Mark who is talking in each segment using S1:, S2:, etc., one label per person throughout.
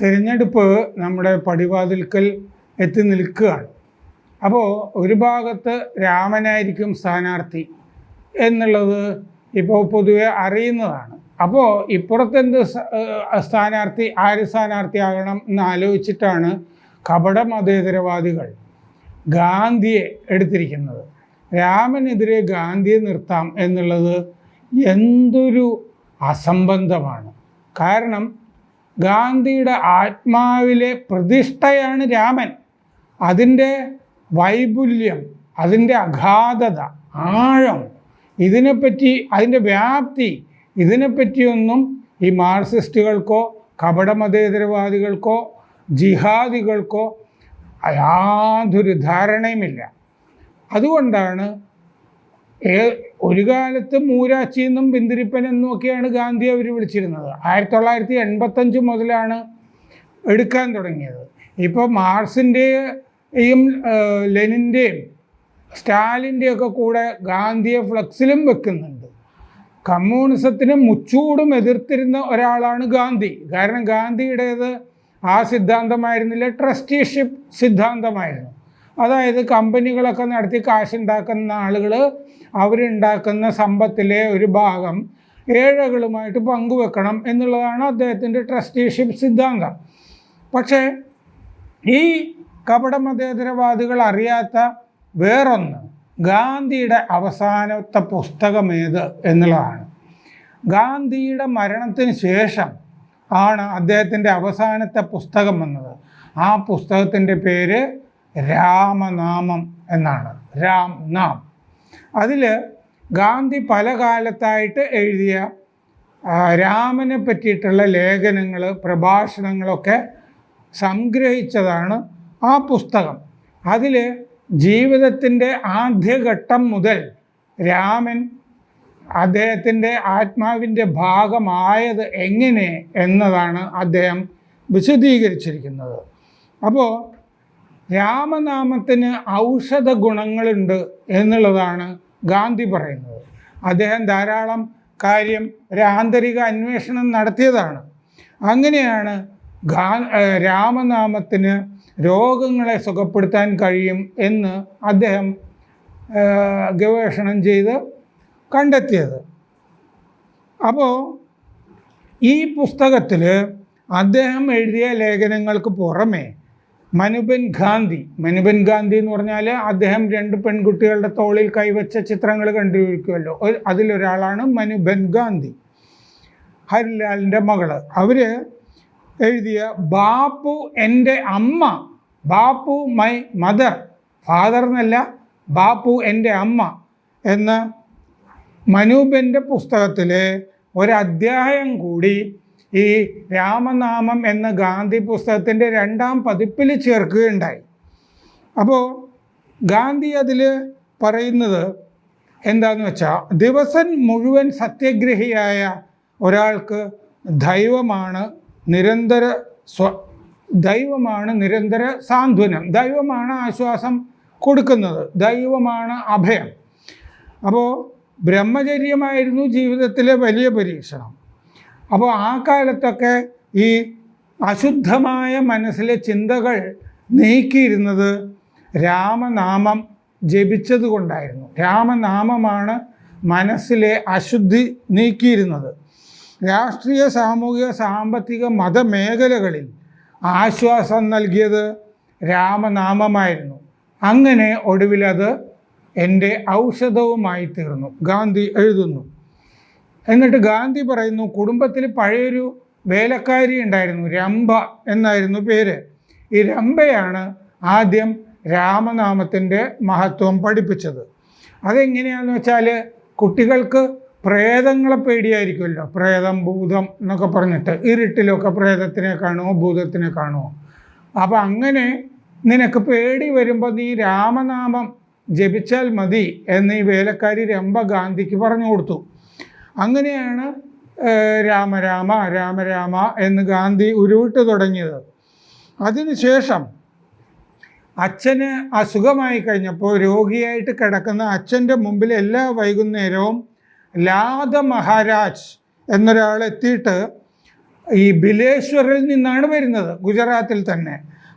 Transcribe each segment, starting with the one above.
S1: തിരഞ്ഞെടുപ്പ് നമ്മുടെ പടിവാതിൽക്കൽ എത്തി നിൽക്കുകയാണ്. അപ്പോൾ ഒരു ഭാഗത്ത് രാമനായിരിക്കും സ്ഥാനാർത്ഥി എന്നുള്ളത് ഇപ്പോൾ പൊതുവെ അറിയുന്നതാണ്. അപ്പോൾ ഇപ്പുറത്തെന്ത് സ്ഥാനാർത്ഥി ആര് സ്ഥാനാർത്ഥിയാകണം എന്ന് ആലോചിച്ചിട്ടാണ് കപട മതേതരവാദികൾ ഗാന്ധിയെ എടുത്തിരിക്കുന്നത്. രാമനെതിരെ ഗാന്ധിയെ നിർത്താം എന്നുള്ളത് എന്തൊരു അസംബന്ധമാണ്. കാരണം ഗാന്ധിയുടെ ആത്മാവിലെ പ്രതിഷ്ഠയാണ് രാമൻ. അതിന്റെ വൈപുല്യം അതിന്റെ അഗാധത ആഴം ഇതിനെപ്പറ്റി അതിന്റെ വ്യാപ്തി ഇതിനെപ്പറ്റിയൊന്നും ഈ മാർക്സിസ്റ്റുകൾക്കോ കപടമതേതരവാദികൾക്കോ ജിഹാദികൾക്കോ യാതൊരു ധാരണയുമില്ല. അതുകൊണ്ടാണ് ഒരു കാലത്ത് മൂരാച്ചി എന്നും ബിന്ദിരിപ്പൻ എന്നും ഒക്കെയാണ് ഗാന്ധി അവർ വിളിച്ചിരുന്നത്. ആയിരത്തി തൊള്ളായിരത്തി എൺപത്തഞ്ച് മുതലാണ് എടുക്കാൻ തുടങ്ങിയത്. ഇപ്പോൾ മാർസിന്റെയും ലെനിന്റെയും സ്റ്റാലിന്റെയൊക്കെ കൂടെ ഗാന്ധിയെ ഫ്ലക്സിലും വെക്കുന്നുണ്ട്. കമ്മ്യൂണിസത്തിന് മുച്ചൂടും എതിർത്തിരുന്ന ഒരാളാണ് ഗാന്ധി. കാരണം ഗാന്ധിയുടേത് ആ സിദ്ധാന്തമായിരുന്നില്ല ട്രസ്റ്റിഷിപ്പ് സിദ്ധാന്തമായിരുന്നു. അതായത് കമ്പനികളൊക്കെ നടത്തി കാശുണ്ടാക്കുന്ന ആളുകൾ അവരുണ്ടാക്കുന്ന സമ്പത്തിലെ ഒരു ഭാഗം ഏഴകളുമായിട്ട് പങ്കുവെക്കണം എന്നുള്ളതാണ് അദ്ദേഹത്തിന്റെ ട്രസ്റ്റിഷിപ്പ് സിദ്ധാന്തം. പക്ഷേ ഈ കപടമതേതരവാദികൾ അറിയാത്ത വേറൊന്ന് ഗാന്ധിയുടെ അവസാനത്തെ പുസ്തകം ഏത് എന്നുള്ളതാണ്. ഗാന്ധിയുടെ മരണത്തിന് ശേഷം ആണ് അദ്ദേഹത്തിന്റെ അവസാനത്തെ പുസ്തകം വന്നത് ആ പുസ്തകത്തിന്റെ പേര് രാമനാമം എന്നാണ്. രാം നാം. അതിൽ ഗാന്ധി പല കാലത്തായിട്ട് എഴുതിയ രാമനെ പറ്റിയിട്ടുള്ള ലേഖനങ്ങൾ പ്രഭാഷണങ്ങളൊക്കെ സംഗ്രഹിച്ചതാണ് ആ പുസ്തകം. അതിൽ ജീവിതത്തിന്റെ ആദ്യഘട്ടം മുതൽ രാമൻ അദ്ദേഹത്തിന്റെ ആത്മാവിന്റെ ഭാഗമായത് എങ്ങനെ എന്നതാണ് അദ്ദേഹം വിശദീകരിച്ചിരിക്കുന്നത്. അപ്പോൾ രാമനാമത്തിന് ഔഷധ ഗുണങ്ങളുണ്ട് എന്നുള്ളതാണ് ഗാന്ധി പറയുന്നത്. അദ്ദേഹം ധാരാളം കാര്യം ഒരു ആന്തരിക അന്വേഷണം നടത്തിയതാണ്. അങ്ങനെയാണ് ഗാ രാമനാമത്തിന് രോഗങ്ങളെ സുഖപ്പെടുത്താൻ കഴിയും എന്ന് അദ്ദേഹം ഗവേഷണം ചെയ്ത് കണ്ടെത്തിയത്. അപ്പോൾ ഈ പുസ്തകത്തിൽ അദ്ദേഹം എഴുതിയ ലേഖനങ്ങൾക്ക് പുറമെ മനുബൻ ഗാന്ധി. മനുബൻ ഗാന്ധി എന്ന് പറഞ്ഞാൽ അദ്ദേഹം രണ്ട് പെൺകുട്ടികളുടെ തോളിൽ കൈവച്ച ചിത്രങ്ങൾ കണ്ടുപിടിക്കുമല്ലോ. അതിലൊരാളാണ് മനുബൻ ഗാന്ധി. ഹരിലാലിന്റെ മകൾ. അവർ എഴുതിയ ബാപ്പു എന്റെ അമ്മ ബാപ്പു മൈ മദർ ഫാദർ എന്നല്ല ബാപ്പു എന്റെ അമ്മ എന്ന മനൂപന്റെ പുസ്തകത്തിലെ ഒരധ്യായം കൂടി ഈ രാമനാമം എന്ന ഗാന്ധി പുസ്തകത്തിന്റെ രണ്ടാം പതിപ്പിൽ ചേർക്കുകയുണ്ടായി. അപ്പോൾ ഗാന്ധി അതിൽ പറയുന്നത് എന്താന്ന് വെച്ചാൽ ദിവസം മുഴുവൻ സത്യഗ്രഹിയായ ഒരാൾക്ക് ദൈവമാണ് നിരന്തര സ്വ ദൈവമാണ് നിരന്തര സാന്ത്വനം ദൈവമാണ് ആശ്വാസം കൊടുക്കുന്നത് ദൈവമാണ് അഭയം. അപ്പോൾ ബ്രഹ്മചര്യമായിരുന്നു ജീവിതത്തിലെ വലിയ പരീക്ഷണം. അപ്പോൾ ആ കാലത്തൊക്കെ ഈ അശുദ്ധമായ മനസ്സിലെ ചിന്തകൾ നീക്കിയിരുന്നത് രാമനാമം ജപിച്ചത് കൊണ്ടായിരുന്നു. രാമനാമമാണ് മനസ്സിലെ അശുദ്ധി നീക്കിയിരുന്നത്. രാഷ്ട്രീയ സാമൂഹിക സാമ്പത്തിക മതമേഖലകളിൽ ആശ്വാസം നൽകിയത് രാമനാമമായിരുന്നു. അങ്ങനെ ഒടുവിലത് എന്റെ ഔഷധവുമായി തീർന്നു. ഗാന്ധി എഴുതുന്നു എന്നിട്ട് ഗാന്ധി പറയുന്നു കുടുംബത്തിൽ പഴയൊരു വേലക്കാരി ഉണ്ടായിരുന്നു രംഭ എന്നായിരുന്നു പേര്. ഈ രംഭയാണ് ആദ്യം രാമനാമത്തിന്റെ മഹത്വം പഠിപ്പിച്ചത്. അതെങ്ങനെയാണെന്ന് വെച്ചാൽ കുട്ടികൾക്ക് പ്രേതങ്ങളെ പേടിയായിരിക്കുമല്ലോ. പ്രേതം ഭൂതം എന്നൊക്കെ പറഞ്ഞിട്ട് ഇരുട്ടിലൊക്കെ പ്രേതത്തിനെ കാണുമോ ഭൂതത്തിനെ കാണുമോ? അപ്പം അങ്ങനെ നിനക്ക് പേടി വരുമ്പോൾ നീ രാമനാമം ജപിച്ചാൽ മതി എന്ന് ഈ വേലക്കാരി രംഭ ഗാന്ധിക്ക് പറഞ്ഞു കൊടുത്തു. അങ്ങനെയാണ് രാമരാമ രാമരാമ എന്ന് ഗാന്ധി ഉരുവിട്ട് തുടങ്ങിയത്. അതിനുശേഷം അച്ഛന് അസുഖമായി കഴിഞ്ഞപ്പോൾ രോഗിയായിട്ട് കിടക്കുന്ന അച്ഛന്റെ മുമ്പിൽ എല്ലാ വൈകുന്നേരവും ലാദ മഹാരാജ് എന്നൊരാൾ എത്തിയിട്ട് ഈ ബിലേശ്വറിൽ നിന്നാണ് വരുന്നത് ഗുജറാത്തിൽ തന്നെ.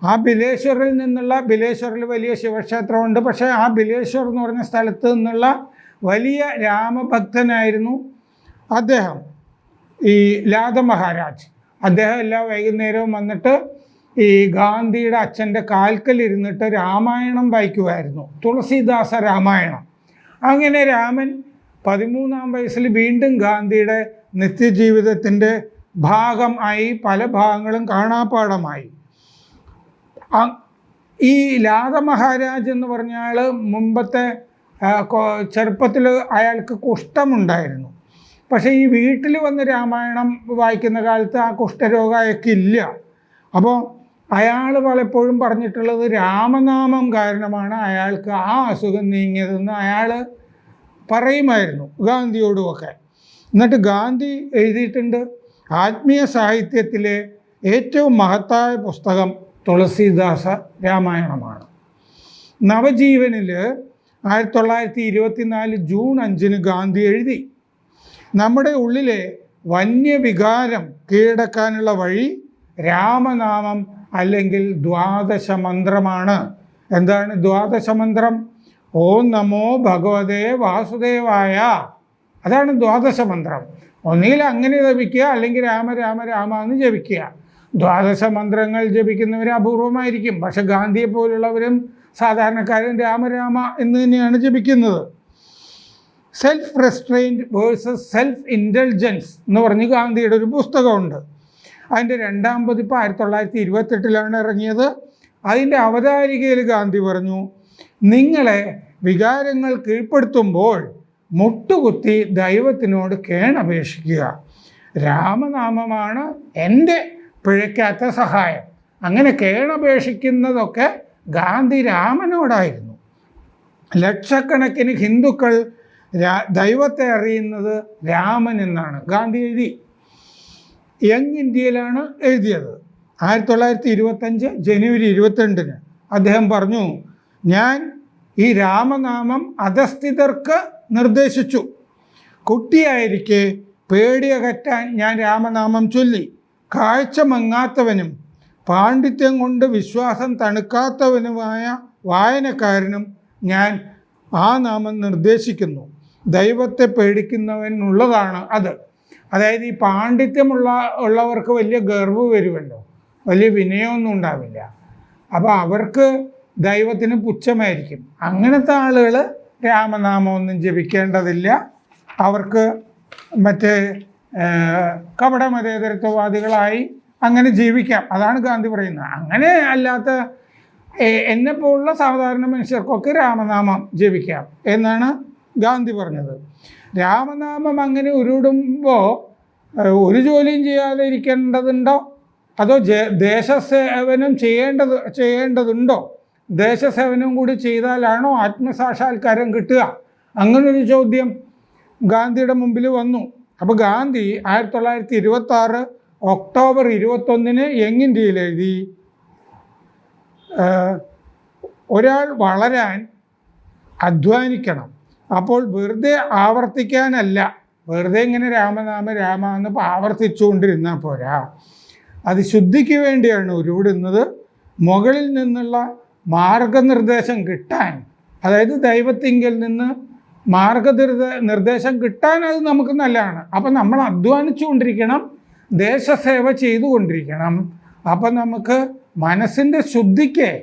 S1: ആ ബിലേശ്വറിൽ നിന്നുള്ള ബിലേശ്വറിൽ വലിയ ശിവക്ഷേത്രമുണ്ട് പക്ഷേ ആ ബിലേശ്വർ എന്ന് പറഞ്ഞ സ്ഥലത്ത് നിന്നുള്ള വലിയ രാമഭക്തനായിരുന്നു. അദ്ദേഹം ഈ ലാത മഹാരാജ്. അദ്ദേഹം എല്ലാ വൈകുന്നേരവും വന്നിട്ട് ഈ ഗാന്ധിയുടെ അച്ഛന്റെ കാൽക്കൽ ഇരുന്നിട്ട് രാമായണം വായിക്കുമായിരുന്നു. തുളസീദാസ രാമായണം. അങ്ങനെ രാമൻ പതിമൂന്നാം വയസ്സിൽ വീണ്ടും ഗാന്ധിയുടെ നിത്യജീവിതത്തിന്റെ ഭാഗം ആയി പല ഭാഗങ്ങളും കാണാപ്പാടമായി ഈ ലാത മഹാരാജ് എന്ന് പറഞ്ഞാൽ മുമ്പത്തെ ചെറുപ്പത്തിൽ അയാൾക്ക് കുഷ്ഠമുണ്ടായിരുന്നു. പക്ഷേ ഈ വീട്ടിൽ വന്ന് രാമായണം വായിക്കുന്ന കാലത്ത് ആ കുഷ്ഠരോഗമൊക്കെ ഇല്ല. അപ്പോൾ അയാൾ പലപ്പോഴും പറഞ്ഞിട്ടുള്ളത് രാമനാമം കാരണമാണ് അയാൾക്ക് ആ അസുഖം നീങ്ങിയതെന്ന് അയാൾ പറയുമായിരുന്നു ഗാന്ധിയോടുമൊക്കെ. എന്നിട്ട് ഗാന്ധി എഴുതിയിട്ടുണ്ട് ആത്മീയ സാഹിത്യത്തിലെ ഏറ്റവും മഹത്തായ പുസ്തകം തുളസീദാസ രാമായണമാണ്. നവജീവനിൽ ആയിരത്തി തൊള്ളായിരത്തി ഇരുപത്തിനാല് ജൂൺ അഞ്ചിന് ഗാന്ധി എഴുതി. നമ്മുടെ ഉള്ളിലെ വന്യവികാരം കീഴടക്കാനുള്ള വഴി രാമനാമം അല്ലെങ്കിൽ ദ്വാദശ മന്ത്രമാണ് എന്താണ് ദ്വാദശ മന്ത്രം ഓം നമോ ഭഗവതേ വാസുദേവായ. അതാണ് ദ്വാദശ മന്ത്രം ഒന്നുകിൽ അങ്ങനെ ജപിക്കുക അല്ലെങ്കിൽ രാമ രാമ രാമ എന്ന് ജപിക്കുക. ദ്വാദശ മന്ത്രങ്ങൾ ജപിക്കുന്നവർ അപൂർവമായിരിക്കും. പക്ഷെ ഗാന്ധിയെ പോലുള്ളവരും സാധാരണക്കാരും രാമരാമ എന്ന് തന്നെയാണ് ജപിക്കുന്നത്. Self restrained versus self intelligence എന്ന് പറഞ്ഞ് ഗാന്ധിയുടെ ഒരു പുസ്തകമുണ്ട്. അതിന്റെ രണ്ടാം പതിപ്പ് ആയിരത്തി തൊള്ളായിരത്തി ഇരുപത്തെട്ടിലാണ് ഇറങ്ങിയത്. അതിന്റെ അവതാരികയിൽ ഗാന്ധി പറഞ്ഞു നിങ്ങളെ വികാരങ്ങൾ കീഴ്പ്പെടുത്തുമ്പോൾ മുട്ടുകുത്തി ദൈവത്തിനോട് കേണപേക്ഷിക്കുക. രാമനാമമാണ് എന്റെ പിഴയ്ക്കാത്ത സഹായം. അങ്ങനെ കേണപേക്ഷിക്കുന്നതൊക്കെ ഗാന്ധി രാമനോടായിരുന്നു. ലക്ഷക്കണക്കിന് ഹിന്ദുക്കൾ ദൈവത്തെ അറിയുന്നത് രാമൻ എന്നാണ്. ഗാന്ധി എഴുതി. യങ് ഇന്ത്യയിലാണ് എഴുതിയത്. ആയിരത്തി തൊള്ളായിരത്തി ഇരുപത്തഞ്ച് ജനുവരി ഇരുപത്തിരണ്ടിന് അദ്ദേഹം പറഞ്ഞു ഞാൻ ഈ രാമനാമം അധസ്ഥിതർക്ക് നിർദ്ദേശിച്ചു. കുട്ടിയായിരിക്കെ പേടിയകറ്റാൻ ഞാൻ രാമനാമം ചൊല്ലി. കാഴ്ച മങ്ങാത്തവനും പാണ്ഡിത്യം കൊണ്ട് വിശ്വാസം തണുക്കാത്തവനുമായ വായനക്കാരനും ഞാൻ ആ നാമം നിർദ്ദേശിക്കുന്നു. ദൈവത്തെ പേടിക്കുന്നവനുള്ളതാണ് അത്. അതായത് ഈ പാണ്ഡിത്യമുള്ള ഉള്ളവർക്ക് വലിയ ഗർവ് വരുമല്ലോ. വലിയ വിനയമൊന്നും ഉണ്ടാവില്ല. അപ്പോൾ അവർക്ക് ദൈവത്തിന് പുച്ഛമായിരിക്കും. അങ്ങനത്തെ ആളുകൾ രാമനാമമൊന്നും ജപിക്കേണ്ടതില്ല. അവർക്ക് മറ്റേ കപടമതേതരത്വവാദികളായി കപട മതേതരത്വവാദികളായി അങ്ങനെ ജീവിക്കാം. അതാണ് ഗാന്ധി പറയുന്നത്. അങ്ങനെ അല്ലാത്ത എന്നെപ്പോലുള്ള സാധാരണ മനുഷ്യർക്കൊക്കെ രാമനാമം ജപിക്കാം എന്നാണ് ഗാന്ധി പറഞ്ഞത്. രാമനാമം അങ്ങനെ ഉരുടുമ്പോൾ ഒരു ജോലിയും ചെയ്യാതെ ഇരിക്കേണ്ടതുണ്ടോ അതോ ദേശസേവനം ചെയ്യേണ്ടത് ചെയ്യേണ്ടതുണ്ടോ? ദേശസേവനം കൂടി ചെയ്താലാണോ ആത്മസാക്ഷാത്കാരം കിട്ടുക? അങ്ങനൊരു ചോദ്യം ഗാന്ധിയുടെ മുമ്പിൽ വന്നു. അപ്പോൾ ഗാന്ധി ആയിരത്തി തൊള്ളായിരത്തി ഇരുപത്തി ആറ് ഒക്ടോബർ ഇരുപത്തൊന്നിന് യങ് ഇന്ത്യയിൽ എഴുതി ഒരാൾ വളരാൻ അധ്വാനിക്കണം. അപ്പോൾ വെറുതെ ആവർത്തിക്കാനല്ല. വെറുതെ ഇങ്ങനെ രാമനാമ രാമ എന്ന് ആവർത്തിച്ചുകൊണ്ടിരുന്നാൽ പോരാ. അത് ശുദ്ധിക്ക് വേണ്ടിയാണ് ഉരുവിടുന്നത്. മുകളിൽ നിന്നുള്ള മാർഗനിർദ്ദേശം കിട്ടാൻ അതായത് ദൈവത്തിങ്കിൽ നിന്ന് മാർഗനിർദ്ദ നിർദ്ദേശം കിട്ടാൻ അത് നമുക്ക് നല്ലതാണ്. അപ്പം നമ്മൾ അധ്വാനിച്ചുകൊണ്ടിരിക്കണം ദേശസേവ ചെയ്തുകൊണ്ടിരിക്കണം. അപ്പം നമുക്ക് മനസ്സിന്റെ ശുദ്ധിക്ക്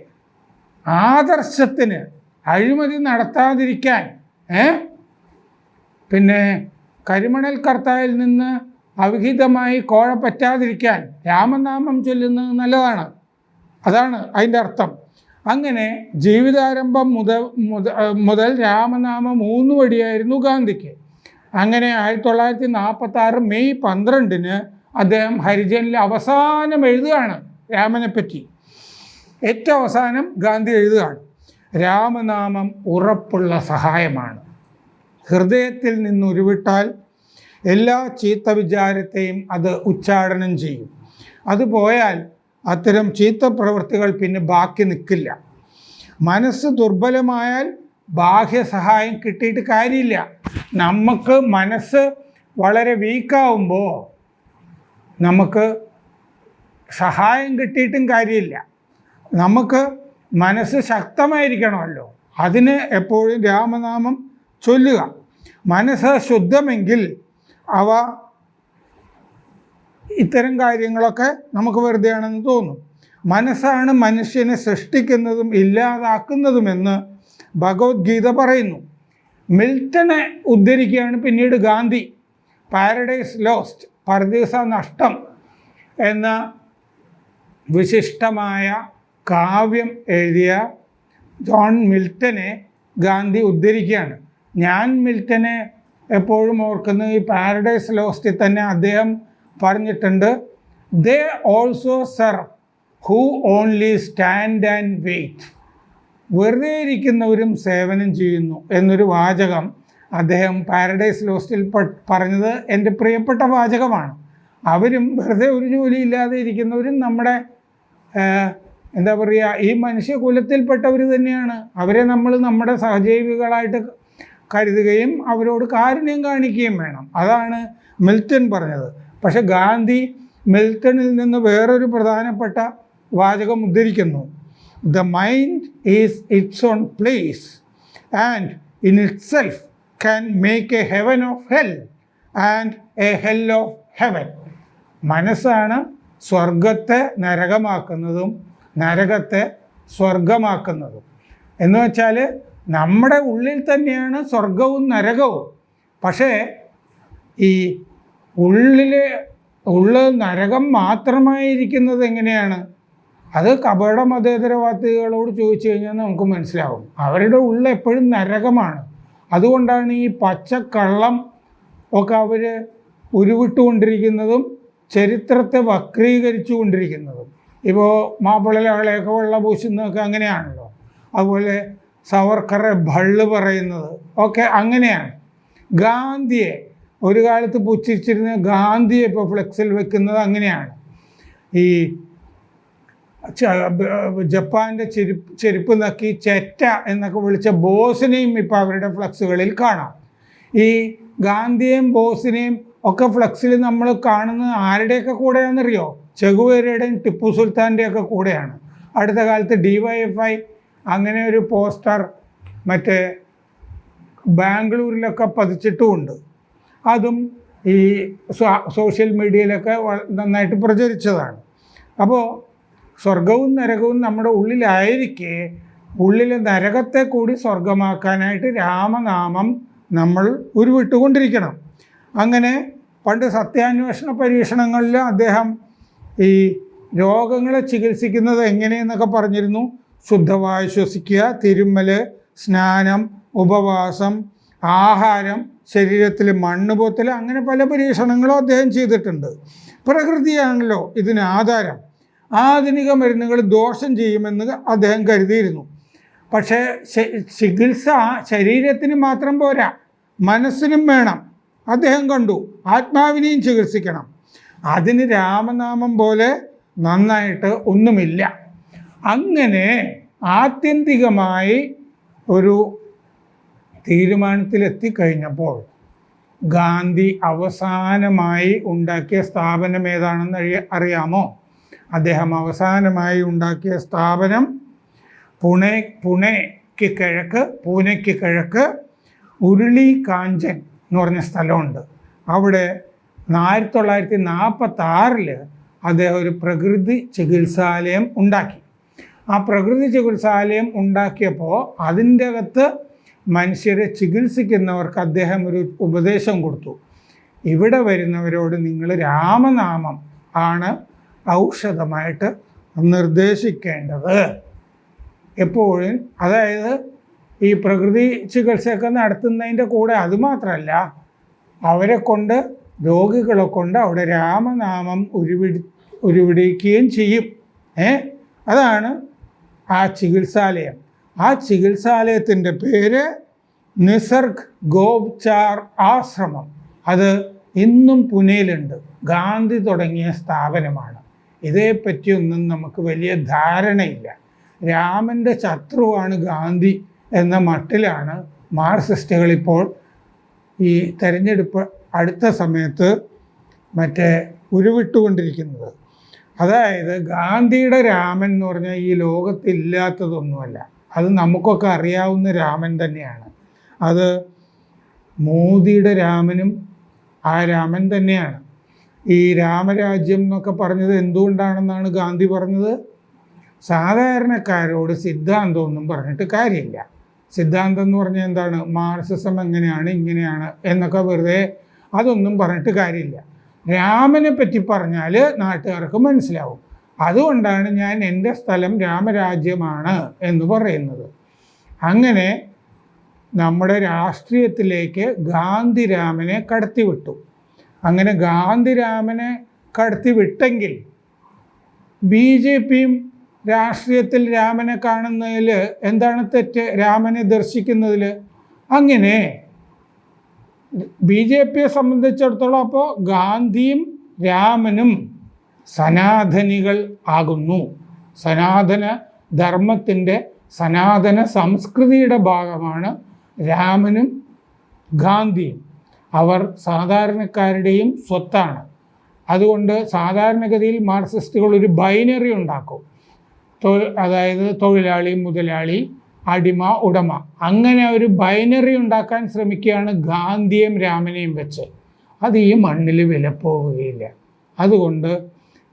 S1: ആദർശത്തിന് അഴിമതി നടത്താതിരിക്കാൻ ഏ? പിന്നെ കരിമണൽ കർത്താവിൽ നിന്ന് അവിഹിതമായി കോഴ പറ്റാതിരിക്കാൻ രാമനാമം ചൊല്ലുന്നത് നല്ലതാണ്. അതാണ് അതിന്റെ അർത്ഥം. അങ്ങനെ ജീവിതാരംഭം മുതൽ മുത- മുതൽ രാമനാമം മൂന്ന് വഴിയായിരുന്നു ഗാന്ധിക്ക്. അങ്ങനെ ആയിരത്തി തൊള്ളായിരത്തി നാൽപ്പത്തി ആറ് മെയ് പന്ത്രണ്ടിന് അദ്ദേഹം ഹരിജനിൽ അവസാനം എഴുതുകയാണ് രാമനെപ്പറ്റി. ഏറ്റവും അവസാനം ഗാന്ധി എഴുതുകയാണ്. രാമനാമം ഉറപ്പുള്ള സഹായമാണ്. ഹൃദയത്തിൽ നിന്ന് ഉരുവിട്ടാൽ എല്ലാ ചീത്ത വിചാരത്തെയും അത് ഉച്ചാടനം ചെയ്യും. അത് പോയാൽ അത്തരം ചീത്ത പ്രവൃത്തികൾ പിന്നെ ബാക്കി നിൽക്കില്ല മനസ്സ് ദുർബലമായാൽ ബാഹ്യ സഹായം കിട്ടിയിട്ട് കാര്യമില്ല. നമുക്ക് മനസ്സ് വളരെ വീക്കാവുമ്പോൾ നമുക്ക് സഹായം കിട്ടിയിട്ടും കാര്യമില്ല. നമുക്ക് മനസ്സ് ശക്തമായിരിക്കണമല്ലോ. അതിന് എപ്പോഴും രാമനാമം ചൊല്ലുക. മനസ്സ് ശുദ്ധമെങ്കിൽ അവ ഇത്തരം കാര്യങ്ങളൊക്കെ നമുക്ക് വെറുതെയാണെന്ന് തോന്നും. മനസ്സാണ് മനുഷ്യനെ സൃഷ്ടിക്കുന്നതും ഇല്ലാതാക്കുന്നതുമെന്ന് ഭഗവത്ഗീത പറയുന്നു. മിൽട്ടനെ ഉദ്ധരിക്കുകയാണ് പിന്നീട് ഗാന്ധി. പാരഡൈസ് ലോസ്റ്റ് പരദീസ നഷ്ടം എന്ന വിശിഷ്ടമായ കാവ്യം എഴുതിയ ജോൺ മിൽട്ടനെ ഗാന്ധി ഉദ്ധരിക്കുകയാണ്. ഞാൻ മിൽട്ടനെ എപ്പോഴും ഓർക്കുന്നത് ഈ പാരഡൈസ് ലോസ്റ്റിൽ തന്നെ അദ്ദേഹം പറഞ്ഞിട്ടുണ്ട് they also serve who only stand and wait വെറുതെ ഇരിക്കുന്നവരും സേവനം ചെയ്യുന്നു എന്നൊരു വാചകം അദ്ദേഹം പാരഡൈസ് ലോസ്റ്റിൽ പറഞ്ഞത് എന്റെ പ്രിയപ്പെട്ട വാചകമാണ്. അവരും വെറുതെ ഒരു ജോലി ഇല്ലാതെ ഇരിക്കുന്നവരും നമ്മുടെ എന്താ പറയുക ഈ മനുഷ്യകുലത്തിൽപ്പെട്ടവർ തന്നെയാണ്. അവരെ നമ്മൾ നമ്മുടെ സഹജീവികളായിട്ട് കരുതുകയും അവരോട് കാരുണ്യം കാണിക്കുകയും വേണം. അതാണ് മിൽട്ടൺ പറഞ്ഞത്. പക്ഷെ ഗാന്ധി മിൽട്ടണിൽ നിന്ന് വേറൊരു പ്രധാനപ്പെട്ട വാചകം ഉദ്ധരിക്കുന്നു. The mind is its own place and in itself can make a heaven of hell and a hell of heaven. മനസ്സാണ് സ്വർഗത്തെ നരകമാക്കുന്നതും നരകത്തെ സ്വർഗമാക്കുന്നതും എന്ന് വെച്ചാൽ നമ്മുടെ ഉള്ളിൽ തന്നെയാണ് സ്വർഗവും നരകവും. പക്ഷേ ഈ ഉള്ളിൽ ഉള്ള നരകം മാത്രമായിരിക്കുന്നത് എങ്ങനെയാണ്? അത് കപട മതേതരവാദികളോട് ചോദിച്ചു കഴിഞ്ഞാൽ നമുക്ക് മനസ്സിലാവും. അവരുടെ ഉള്ളിൽ എപ്പോഴും നരകമാണ്. അതുകൊണ്ടാണ് ഈ പച്ചക്കള്ളം ഒക്കെ അവർ ഉരുവിട്ടുകൊണ്ടിരിക്കുന്നതും ചരിത്രത്തെ വക്രീകരിച്ചു കൊണ്ടിരിക്കുന്നതും ഇപ്പോൾ മാപ്പിളകളെയൊക്കെ വെള്ള പൂശുന്നതൊക്കെ അങ്ങനെയാണല്ലോ. അതുപോലെ സവർക്കറെ ഭള്ള് പറയുന്നത് ഒക്കെ അങ്ങനെയാണ്. ഗാന്ധിയെ ഒരു കാലത്ത് പുച്ഛിച്ചിരുന്ന ഗാന്ധിയെ ഇപ്പോൾ ഫ്ലെക്സിൽ വെക്കുന്നത് അങ്ങനെയാണ്. ഈ ജപ്പാന്റെ ചെരുപ്പ് ചെരുപ്പ് നക്കി ചെറ്റ എന്നൊക്കെ വിളിച്ച ബോസിനെയും ഇപ്പോൾ അവരുടെ ഫ്ലക്സുകളിൽ കാണാം. ഈ ഗാന്ധിയെയും ബോസിനെയും ഒക്കെ ഫ്ലക്സിൽ നമ്മൾ കാണുന്നത് ആരുടെയൊക്കെ കൂടെയാണെന്നറിയോ? ചെഗുവേരയുടെയും ടിപ്പു സുൽത്താന്റെയൊക്കെ കൂടെയാണ്. അടുത്ത കാലത്ത് ഡി വൈ എഫ് ഐ അങ്ങനെ ഒരു പോസ്റ്റർ മറ്റേ ബാംഗ്ലൂരിലൊക്കെ പതിച്ചിട്ടുമുണ്ട്. അതും ഈ സോഷ്യൽ മീഡിയയിലൊക്കെ നന്നായിട്ട് പ്രചരിച്ചതാണ്. അപ്പോൾ സ്വർഗവും നരകവും നമ്മുടെ ഉള്ളിലായിരിക്കെ ഉള്ളിലെ നരകത്തെ കൂടി സ്വർഗമാക്കാനായിട്ട് രാമനാമം നമ്മൾ ഉരുവിട്ടുകൊണ്ടിരിക്കണം. അങ്ങനെ പണ്ട് സത്യാന്വേഷണ പരീക്ഷണങ്ങളിൽ അദ്ദേഹം ഈ രോഗങ്ങളെ ചികിത്സിക്കുന്നത് എങ്ങനെയെന്നൊക്കെ പറഞ്ഞിരുന്നു? ശുദ്ധവായു ശ്വസിക്കുക തിരുമ്മൽ സ്നാനം ഉപവാസം ആഹാരം ശരീരത്തിൽ മണ്ണ് പോത്തൽ അങ്ങനെ പല പരീക്ഷണങ്ങളും അദ്ദേഹം ചെയ്തിട്ടുണ്ട്. പ്രകൃതിയാണല്ലോ ഇതിന് ആധാരം. ആധുനിക മരുന്നുകൾ ദോഷം ചെയ്യുമെന്ന് അദ്ദേഹം കരുതിയിരുന്നു. പക്ഷേ ചികിത്സ ശരീരത്തിന് മാത്രം പോരാ മനസ്സിനും വേണം. അദ്ദേഹം കണ്ടു ആത്മാവിനെയും ചികിത്സിക്കണം. അതിന് രാമനാമം പോലെ നന്നായിട്ട് ഒന്നുമില്ല. അങ്ങനെ ആത്യന്തികമായി ഒരു തീരുമാനത്തിലെത്തിക്കഴിഞ്ഞപ്പോൾ ഗാന്ധി അവസാനമായി ഉണ്ടാക്കിയ സ്ഥാപനം ഏതാണെന്ന് അറിയ- അറിയാമോ? അദ്ദേഹം അവസാനമായി ഉണ്ടാക്കിയ സ്ഥാപനം പുണെ പുണെക്ക് കിഴക്ക് പൂനെക്ക് കിഴക്ക് ഉരുളി കാഞ്ചൻ എന്ന് പറഞ്ഞ സ്ഥലമുണ്ട്. അവിടെ ആയിരത്തി തൊള്ളായിരത്തി നാൽപ്പത്തി ആറിൽ അദ്ദേഹം ഒരു പ്രകൃതി ചികിത്സാലയം ഉണ്ടാക്കി. ആ പ്രകൃതി ചികിത്സാലയം ഉണ്ടാക്കിയപ്പോൾ അതിന്റെ അകത്ത് മനുഷ്യരെ ചികിത്സിക്കുന്നവർക്ക് അദ്ദേഹം ഒരു ഉപദേശം കൊടുത്തു. ഇവിടെ വരുന്നവരോട് നിങ്ങൾ രാമനാമം ആണ് ഔഷധമായിട്ട് നിർദ്ദേശിക്കേണ്ടത്. എപ്പോഴും അതായത് ഈ പ്രകൃതി ചികിത്സയൊക്കെ നടത്തുന്നതിന്റെ കൂടെ അതുമാത്രമല്ല അവരെ കൊണ്ട് രോഗികളെ കൊണ്ട് അവിടെ രാമനാമം ഉരുവിടി ഉരുവിടിക്കുകയും ചെയ്യും. ഏ? അതാണ് ആ ചികിത്സാലയം. ആ ചികിത്സാലയത്തിന്റെ പേര് നിസർഗ് ഗോപ്ചാർ ആശ്രമം. അത് ഇന്നും പുനെയിലുണ്ട് ഗാന്ധി തുടങ്ങിയ സ്ഥാപനമാണ്. ഇതേപ്പറ്റിയൊന്നും നമുക്ക് വലിയ ധാരണയില്ല. രാമന്റെ ശത്രുവാണ് ഗാന്ധി എന്ന മട്ടിലാണ് മാർസിസ്റ്റുകൾ ഇപ്പോൾ ഈ തെരഞ്ഞെടുപ്പ് അടുത്ത സമയത്ത് മറ്റേ ഉരുവിട്ടുകൊണ്ടിരിക്കുന്നത്. അതായത് ഗാന്ധിയുടെ രാമൻ എന്ന് പറഞ്ഞാൽ ഈ ലോകത്തില്ലാത്തതൊന്നുമല്ല. അത് നമുക്കൊക്കെ അറിയാവുന്ന രാമൻ തന്നെയാണ്. അത് മോദിയുടെ രാമനും ആ രാമൻ തന്നെയാണ്. ഈ രാമരാജ്യം എന്നൊക്കെ പറഞ്ഞത് എന്തുകൊണ്ടാണെന്നാണ് ഗാന്ധി പറഞ്ഞത്? സാധാരണക്കാരോട് സിദ്ധാന്തമൊന്നും പറഞ്ഞിട്ട് കാര്യമില്ല. സിദ്ധാന്തം എന്ന് പറഞ്ഞാൽ എന്താണ്? മാർസിസം എങ്ങനെയാണ് ഇങ്ങനെയാണ് എന്നൊക്കെ വെറുതെ അതൊന്നും പറഞ്ഞിട്ട് കാര്യമില്ല. രാമനെ പറ്റി പറഞ്ഞാൽ നാട്ടുകാർക്ക് മനസ്സിലാവും. അതുകൊണ്ടാണ് ഞാൻ എന്റെ സ്ഥലം രാമരാജ്യമാണ് എന്ന് പറയുന്നത്. അങ്ങനെ നമ്മുടെ രാഷ്ട്രീയത്തിലേക്ക് ഗാന്ധിരാമനെ കടത്തിവിട്ടു. അങ്ങനെ ഗാന്ധിരാമനെ കടത്തിവിട്ടെങ്കിൽ ബി ജെ പിയും രാഷ്ട്രീയത്തിൽ രാമനെ കാണുന്നതിൽ എന്താണ് തെറ്റ്? രാമനെ ദർശിക്കുന്നതിൽ അങ്ങനെ ബി ജെ പിയെ സംബന്ധിച്ചിടത്തോളം അപ്പോൾ ഗാന്ധിയും രാമനും സനാതനികൾ ആകുന്നു. സനാതന ധർമ്മത്തിന്റെ സനാതന സംസ്കൃതിയുടെ ഭാഗമാണ് രാമനും ഗാന്ധിയും. അവർ സാധാരണക്കാരുടെയും സ്വത്താണ്. അതുകൊണ്ട് സാധാരണഗതിയിൽ മാർക്സിസ്റ്റുകൾ ഒരു ബൈനറി ഉണ്ടാക്കും. അതായത് തൊഴിലാളി മുതലാളി അടിമ ഉടമ. അങ്ങനെ ഒരു ബൈനറി ഉണ്ടാക്കാൻ ശ്രമിക്കുകയാണ് ഗാന്ധിയും രാമനെയും വെച്ച്. അത് ഈ മണ്ണിൽ വിലപ്പോവുകയില്ല അതുകൊണ്ട്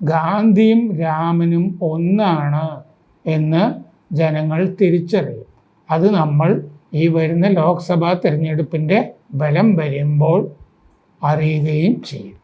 S1: ഗാന്ധിയും രാമനും ഒന്നാണ് എന്ന് ജനങ്ങൾ തിരിച്ചറിയും. അത് നമ്മൾ ഈ വരുന്ന ലോക്സഭാ തിരഞ്ഞെടുപ്പിന്റെ ബലം വരുമ്പോൾ അറിയുകയും ചെയ്യും.